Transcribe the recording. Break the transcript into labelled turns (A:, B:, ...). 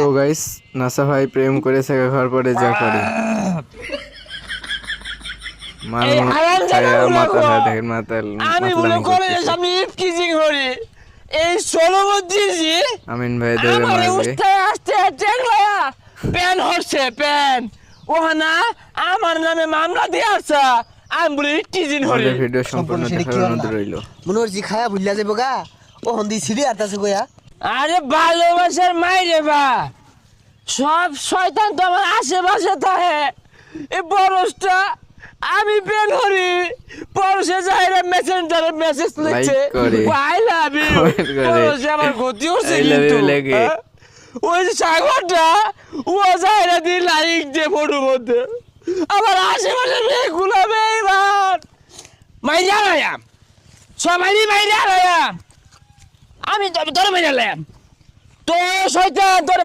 A: তো guys NASA ভাই প্রেম করে শেখা খাওয়ার পরে যা করে।
B: মনে
A: আমিন ভাই ধরে
B: আমার
A: মারবে
B: উঠতে আসতে টেকলা প্যান হচ্ছে প্যান। ও না আমার নামে মামলা দিয়ে আসছে। আমি বলি কিজিং করি।
A: আমাদের ভিডিও সম্পূর্ণ দেখার অনুরোধ রইল।
C: মনে হচ্ছে খায়া ভুলিয়া যাব গা? ও হন্দি সিঁড়ি আরতাছে গয়া।
B: আরে ভালোবাসার মাইরে বা। সব শয়তান তো আমার আশেপাশে থাকে। এই বরসটা আমি বের করি। পরশে যাই রে মেসেঞ্জারে মেসেজ লিখছে। আই লাভ ইউ পরশে আমার ক্ষতি হচ্ছে কিন্তু। হ্যাঁ? ওই যে সাগরটা ও যাই রে দি লাইক দিয়ে ফটোর মধ্যে আমার আশেপাশে মেয়ে এবার মাইরা লাইয়াম সবাই মাইরা লাইয়াম আমি তোর মেনে তোর